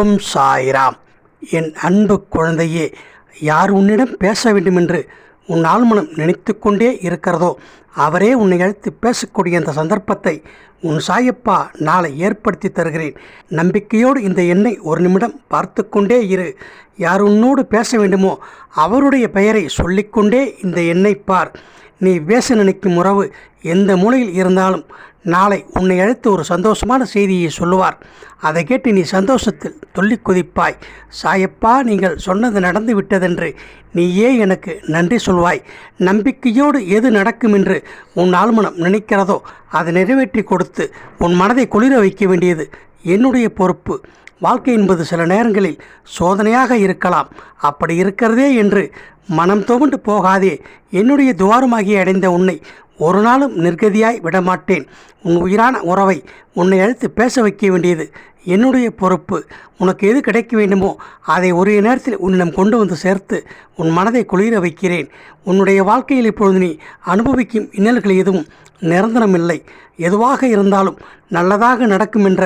ஓம் சாய்ராம் என் அன்பு குழந்தையே யார் உன்னிடம் பேச வேண்டுமென்று உன் ஆழ்மனம் நினைத்து கொண்டே இருக்கிறதோ அவரே உன்னை அழைத்து பேசக்கூடிய அந்த சந்தர்ப்பத்தை உன் சாயப்பா நாளை ஏற்படுத்தி தருகிறேன். நம்பிக்கையோடு இந்த எண்ணை ஒரு நிமிடம் பார்த்து கொண்டே இரு. யார் உன்னோடு பேச வேண்டுமோ அவருடைய பெயரை சொல்லிக்கொண்டே இந்த எண்ணை பார். நீ பேச நினைக்கும் உறவு எந்த மூலையில் இருந்தாலும் நாளை உன்னை அழைத்து ஒரு சந்தோஷமான செய்தியை சொல்லுவார். அதை கேட்டு நீ சந்தோஷத்தில் துள்ளி குதிப்பாய். சாயப்பா நீங்கள் சொன்னது நடந்து விட்டதென்று நீயே எனக்கு நன்றி சொல்வாய். நம்பிக்கையோடு எது நடக்கும் என்று உன் ஆழ்மனம் நினைக்கிறதோ அதை நிறைவேற்றி கொடுத்து உன் மனதை குளிர வைக்க வேண்டியது என்னுடைய பொறுப்பு. வாழ்க்கை என்பது சில நேரங்களில் சோதனையாக இருக்கலாம். அப்படி இருக்கிறதே என்று மனம் துவண்டு போகாதே. என்னுடைய துவாரமாகி அடைந்த உன்னை ஒரு நாளும் நிர்கதியாய் விடமாட்டேன். உன் உயிரான உறவை உன்னை அழைத்து பேச வைக்க வேண்டியது என்னுடைய பொறுப்பு. உனக்கு எது கிடைக்க வேண்டுமோ அதை ஒரே நேரத்தில் உன்னிடம் கொண்டு வந்து சேர்த்து உன் மனதை குளிர வைக்கிறேன். உன்னுடைய வாழ்க்கையில் இப்பொழுது நீ அனுபவிக்கும் இன்னல்கள் எதுவும் நிரந்தரமில்லை. எதுவாக இருந்தாலும் நல்லதாக நடக்கும் என்ற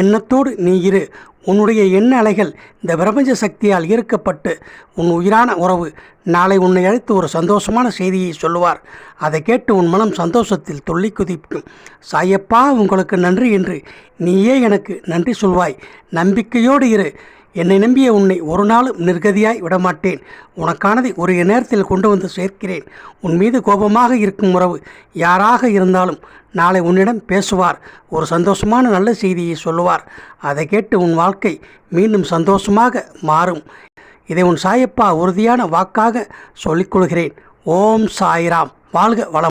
எண்ணத்தோடு நீ இரு. உன்னுடைய எண்ண அலைகள் இந்த பிரபஞ்ச சக்தியால் ஈர்க்கப்பட்டு உன் உயிரான உறவு நாளை உன்னை அழைத்து ஒரு சந்தோஷமான செய்தியை சொல்லுவார். அதை கேட்டு உன் மனம் சந்தோஷத்தில் துள்ளி குதிக்கும். சாயப்பா உங்களுக்கு நன்றி என்று நீயே எனக்கு நன்றி சொல்வாய். நம்பிக்கையோடு இரு. என்னை நம்பிய உன்னை ஒரு நாளும் நிர்கதியாய் விடமாட்டேன். உனக்கானதை ஒரு நேரத்தில் கொண்டு வந்து சேர்க்கிறேன். உன் மீது கோபமாக இருக்கும் உறவு யாராக இருந்தாலும் நாளை உன்னிடம் பேசுவார். ஒரு சந்தோஷமான நல்ல செய்தியை சொல்லுவார். அதை கேட்டு உன் வாழ்க்கை மீண்டும் சந்தோஷமாக மாறும். இதை உன் சாயப்பா உறுதியான வாக்காக சொல்லிக்கொள்கிறேன் ஓம் சாய்ராம். வாழ்க வளம்